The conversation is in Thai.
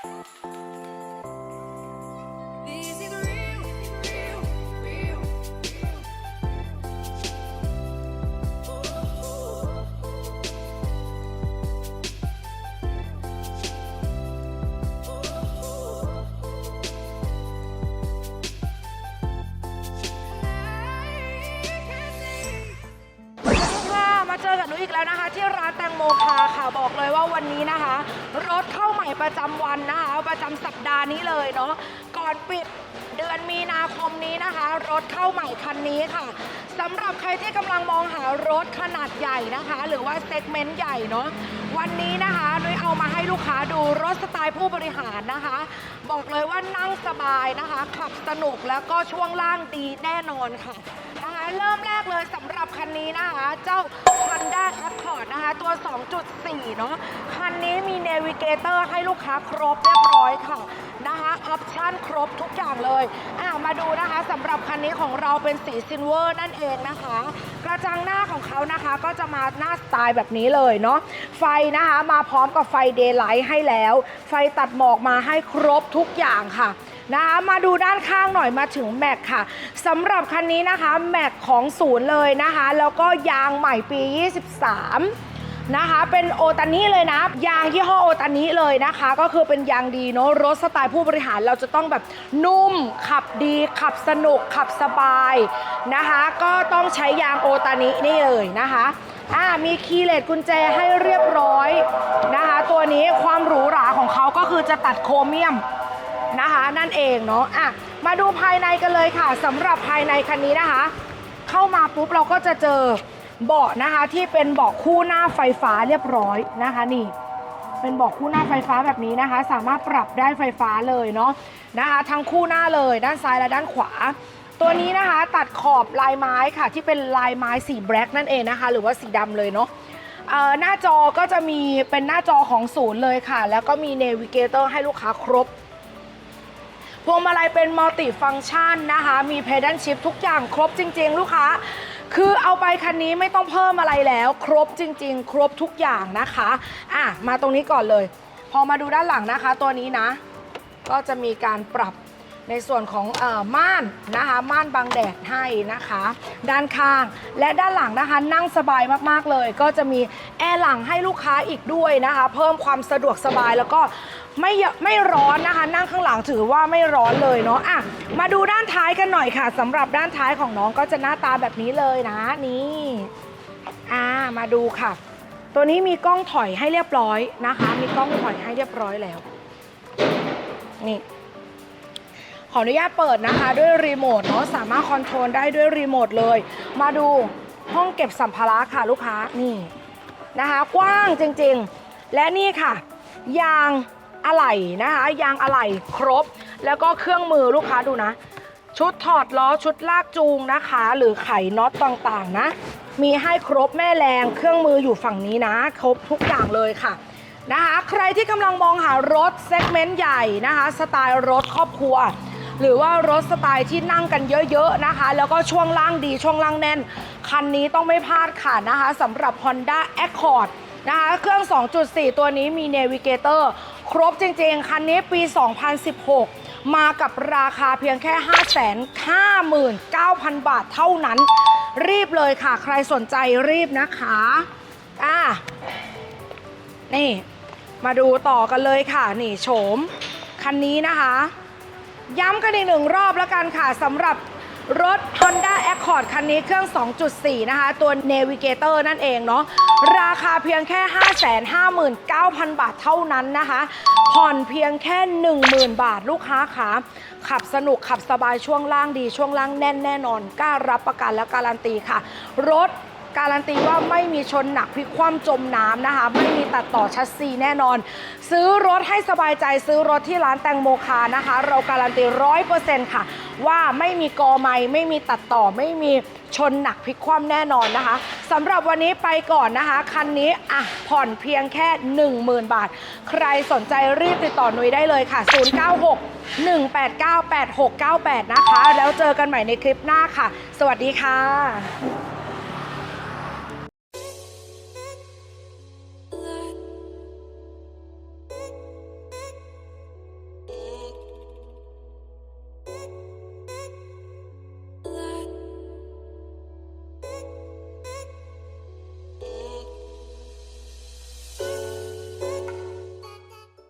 ค่ะมาเจอกับหนูอีกแล้วนะคะ ที่ร้านแตงโมคาค่ะบอกเลยว่าวันนี้นะคะ ประจำวันนะคะประจำสัปดาห์นี้เลยเนาะก่อนปิดเดือนมีนาคมนี้นะคะ รถเข้าใหม่คันนี้ค่ะสำหรับใครที่กำลังมองหารถขนาดใหญ่นะคะ หรือว่าเซกเมนต์ใหญ่เนาะวันนี้นะคะนุ้ยเอามาให้ลูกค้าดูรถสไตล์ผู้บริหารนะคะ บอกเลยว่านั่งสบายนะคะ ขับสนุกแล้วก็ช่วงล่างดีแน่นอนค่ะนะคะ เริ่มแรกเลยสำหรับคันนี้นะคะ เจ้า Honda Accord นะคะ ตัว 2.4 เนาะคันนี้มี Navigator ให้ลูกค้าครบเรียบร้อยค่ะนะคะออปชั่นครบทุกอย่างเลยอะมาดูนะคะสำหรับคันนี้ของเราเป็นสีซิลเวอร์นั่นเองนะคะ กระจังหน้าของเขานะคะก็จะมาหน้าสไตล์แบบนี้เลยเนาะไฟนะคะมาพร้อมกับไฟเดย์ไลท์ให้แล้ว ไฟตัดหมอกมาให้ครบทุกอย่างค่ะ นะคะมาดูด้านข้างหน่อยมาถึงแม็กค่ะสำหรับคันนี้นะคะแม็กของศูนย์เลยนะคะ แล้วก็ยางใหม่ปี 23 นะคะ เป็นโอตานิเลยนะ ยางยี่ห้อโอตานิเลยนะคะ ก็คือเป็นยางดีเนาะรถสไตล์ผู้บริหารเราจะต้องแบบนุ่ม ขับดีขับสนุกขับสบายนะคะ ก็ต้องใช้ยางโอตานินี่เลยนะคะอ่ามีคีย์เลสกุญแจให้เรียบร้อยนะคะ ตัวนี้ความหรูหราของเขาก็คือจะตัดโครเมียม นะคะนั่นเองเนาะอะมาดูภายในกันเลยค่ะสำหรับภายในคันนี้นะคะ เข้ามาปุ๊บเราก็จะเจอเบาะนะคะที่เป็นเบาะคู่หน้าไฟฟ้าเรียบร้อยนะคะนี่ เป็นเบาะคู่หน้าไฟฟ้าแบบนี้นะคะ สามารถปรับได้ไฟฟ้าเลยเนาะนะคะทั้งคู่หน้าเลยด้านซ้ายและด้านขวา ตัวนี้นะคะตัดขอบลายไม้ค่ะ ที่เป็นลายไม้สีแบล็กนั่นเองนะคะ หรือว่าสีดำเลยเนาะหน้าจอก็จะมีเป็นหน้าจอของศูนย์เลยค่ะ แล้วก็มีเนวิเกเตอร์ให้ลูกค้าครบ พวงมาลัยเป็นมัลติฟังก์ชันนะคะ มีเพดานชิพทุกอย่างครบจริง ๆ ลูกค้า คือเอาไปคันนี้ไม่ต้องเพิ่มอะไรแล้ว ครบจริง ๆ ครบทุกอย่างนะคะอะมาตรงนี้ก่อนเลย พอมาดูด้านหลังนะคะ ตัวนี้นะ ก็จะมีการปรับ ในส่วนของอม่านนะคะ ม่านบังแดดให้นะคะ ด้านข้างและด้านหลังนะคะ นั่งสบายมากๆเลย ก็จะมีแอร์หลังให้ลูกค้าอีกด้วยนะคะ เพิ่มความสะดวกสบายแล้วก็ไม่เยอะไม่ร้อนนะคะ นั่งข้างหลังถือว่าไม่ร้อนเลยเนาะอะมาดูด้านท้ายกันหน่อยค่ะสำหรับด้านท้ายของน้องก็จะหน้าตาแบบนี้เลยนะนี่อ่ามาดูค่ะ ตัวนี้มีกล้องถอยให้เรียบร้อยนะคะ มีกล้องถอยให้เรียบร้อยแล้วนี่ ขออนุญาตเปิดนะคะ ด้วยรีโมทเนาะสามารถคอนโทรลได้ด้วยรีโมทเลย มาดูห้องเก็บสัมภาระค่ะลูกค้านี่นะคะ กว้างจริงๆ และนี่ค่ะ ยางอะไหล่นะคะ ยางอะไหล่ครบ แล้วก็เครื่องมือลูกค้าดูนะ ชุดถอดล้อชุดลากจูงนะคะ หรือไขน็อตต่างๆนะ มีให้ครบแม่แรงเครื่องมืออยู่ฝั่งนี้นะ ครบทุกอย่างเลยค่ะนะคะ ใครที่กำลังมองหารถเซกเมนต์ใหญ่นะคะ สไตล์รถครอบครัว หรือว่ารถสไตล์ที่นั่งกันเยอะๆนะคะ แล้วก็ช่วงล่างดีช่วงล่างแน่น คันนี้ต้องไม่พลาดค่ะนะคะสำหรับ Honda Accord นะคะเครื่อง 2.4 ตัวนี้มี Navigator ครบจริงๆ คันนี้ปี 2016 มากับราคาเพียงแค่ 559,000 บาทเท่านั้น รีบเลยค่ะ ใครสนใจรีบนะคะอะนี่ มาดูต่อกันเลยค่ะ นี่โฉม คันนี้นะคะ ย้ำกันอีกหนึ่งรอบแล้วกันค่ะสำหรับรถ Honda Accord คันนี้เครื่อง 2.4 นะคะ ตัว Navigator นั่นเองเนาะ ราคาเพียงแค่ 559,000 บาทเท่านั้นนะคะ ผ่อนเพียงแค่ 10,000 บาทลูกค้าค่ะขับสนุกขับสบายช่วงล่างดีช่วงล่างแน่นแน่นอนกล้ารับประกันและการันตีค่ะ รถ การันตีว่าไม่มีชนหนักพลิกคว่ำจมน้ำนะคะ ไม่มีตัดต่อชัสซีแน่นอน ซื้อรถให้สบายใจซื้อรถที่ร้านแตงโมคานะคะ เราการันตีร้อยเปอร์เซ็นต์ค่ะ ว่าไม่มีกอไม้ไม่มีตัดต่อไม่มีชนหนักพลิกคว่ำแน่นอนนะคะสำหรับวันนี้ไปก่อนนะคะ คันนี้อะผ่อนเพียงแค่ 10,000 บาท ใครสนใจรีบติดต่อนุยได้เลยค่ะ 096 189 8698 นะคะ แล้วเจอกันใหม่ในคลิปหน้าค่ะ สวัสดีค่ะ